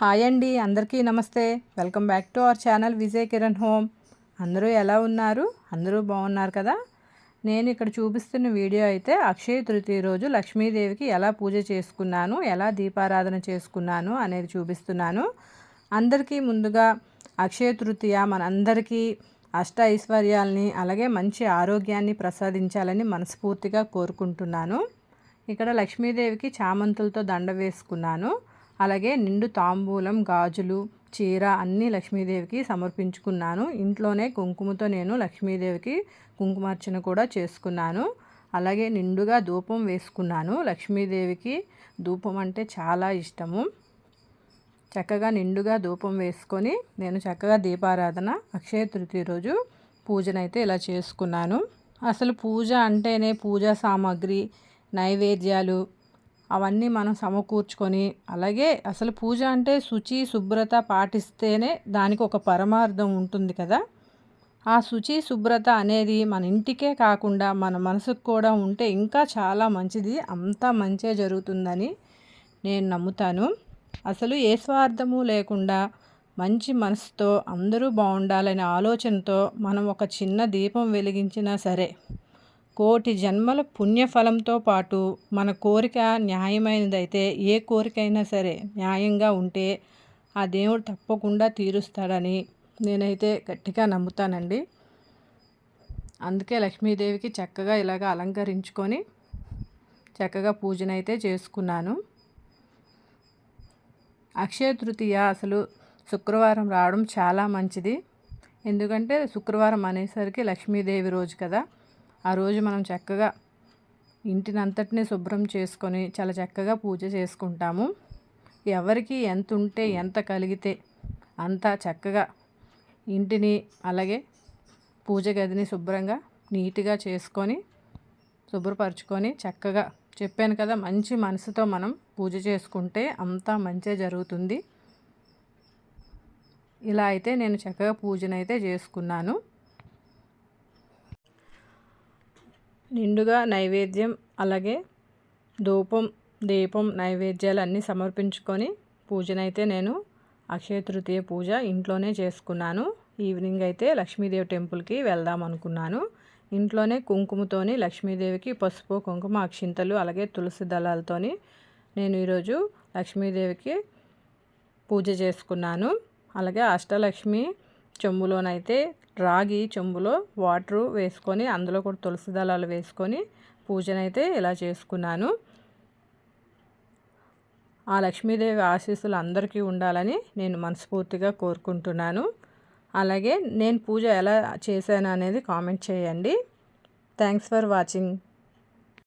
Hi అండి అందరికీ నమస్తే. Welcome back to our channel Vijay Kiran home. అందరూ ఎలా ఉన్నారు? అందరూ బాగున్నారు కదా? నేను ఇక్కడ చూపిస్తున్న వీడియో అయితే అక్షయ తృతీయ రోజు లక్ష్మీదేవికి ఎలా పూజ చేసుకున్నాను ఎలా దీపారాధన చేసుకున్నాను అనేది చూపిస్తున్నాను. అందరికీ ముందుగా అక్షయ తృతీయ మనందరికీ అష్ట ఐశ్వర్యాలని అలాగే మంచి ఆరోగ్యాన్ని ప్రసాదించాలని మనస్ఫూర్తిగా కోరుకుంటున్నాను. ఇక్కడ లక్ష్మీదేవికి చామంతులతో దండ వేసుకున్నాను. అలాగే నిండు తాంబూలం గాజులు చీర అన్నీ లక్ష్మీదేవికి సమర్పించుకున్నాను. ఇంట్లోనే కుంకుమతో నేను లక్ష్మీదేవికి కుంకుమార్చన కూడా చేసుకున్నాను. అలాగే నిండుగా ధూపం వేసుకున్నాను. లక్ష్మీదేవికి ధూపం అంటే చాలా ఇష్టము. చక్కగా నిండుగా ధూపం వేసుకొని నేను చక్కగా దీపారాధన అక్షయ తృతీయ రోజు పూజనైతే ఇలా చేసుకున్నాను. అసలు పూజ అంటేనే పూజా సామాగ్రి నైవేద్యాలు అవన్నీ మనం సమకూర్చుకొని అలాగే అసలు పూజ అంటే శుచి శుభ్రత పాటిస్తేనే దానికి ఒక పరమార్థం ఉంటుంది కదా. ఆ శుచి శుభ్రత అనేది మన ఇంటికే కాకుండా మన మనసుకు కూడా ఉంటే ఇంకా చాలా మంచిది అంతా మంచే జరుగుతుందని నేను నమ్ముతాను. అసలు ఏ స్వార్థము లేకుండా మంచి మనసుతో అందరూ బాగుండాలనే ఆలోచనతో మనం ఒక చిన్న దీపం వెలిగించినా సరే కోటి జన్మల పుణ్యఫలంతో పాటు మన కోరిక న్యాయమైనదైతే ఏ కోరికైనా సరే న్యాయంగా ఉంటే ఆ దేవుడు తప్పకుండా తీరుస్తాడని నేనైతే గట్టిగా నమ్ముతానండి. అందుకే లక్ష్మీదేవికి చక్కగా ఇలాగ అలంకరించుకొని చక్కగా పూజనైతే చేసుకున్నాను. అక్షయ తృతీయ అసలు శుక్రవారం రావడం చాలా మంచిది. ఎందుకంటే శుక్రవారం అనేసరికి లక్ష్మీదేవి రోజు కదా. ఆ రోజు మనం చక్కగా ఇంటిని అంతటినీ శుభ్రం చేసుకొని చాలా చక్కగా పూజ చేసుకుంటాము. ఎవరికి ఎంత ఉంటే ఎంత కలిగితే అంత చక్కగా ఇంటిని అలాగే పూజ గదిని శుభ్రంగా నీట్గా చేసుకొని శుభ్రపరచుకొని చక్కగా చెప్పాను కదా మంచి మనసుతో మనం పూజ చేసుకుంటే అంతా మంచిగా జరుగుతుంది. ఇలా అయితే నేను చక్కగా పూజనైతే చేసుకున్నాను. నిండుగా నైవేద్యం అలాగే ధూపం దీపం నైవేద్యాలు అన్నీ సమర్పించుకొని పూజనైతే నేను అక్షయ తృతీయ పూజ ఇంట్లోనే చేసుకున్నాను. ఈవినింగ్ అయితే లక్ష్మీదేవి టెంపుల్కి వెళ్దాం అనుకున్నాను. ఇంట్లోనే కుంకుమతోని లక్ష్మీదేవికి పసుపు కుంకుమ అక్షింతలు అలాగే తులసి దళాలతోని నేను ఈరోజు లక్ష్మీదేవికి పూజ చేసుకున్నాను. అలాగే అష్టలక్ష్మి చెంబులోనైతే రాగి చెంబులో వాటరు వేసుకొని అందులో కూడా తులసి దళాలు వేసుకొని పూజనైతే ఇలా చేసుకున్నాను. ఆ లక్ష్మీదేవి ఆశీస్సులు అందరికీ ఉండాలని నేను మనస్ఫూర్తిగా కోరుకుంటున్నాను. అలాగే నేను పూజ ఎలా చేశాను అనేది కామెంట్ చేయండి. Thanks for watching.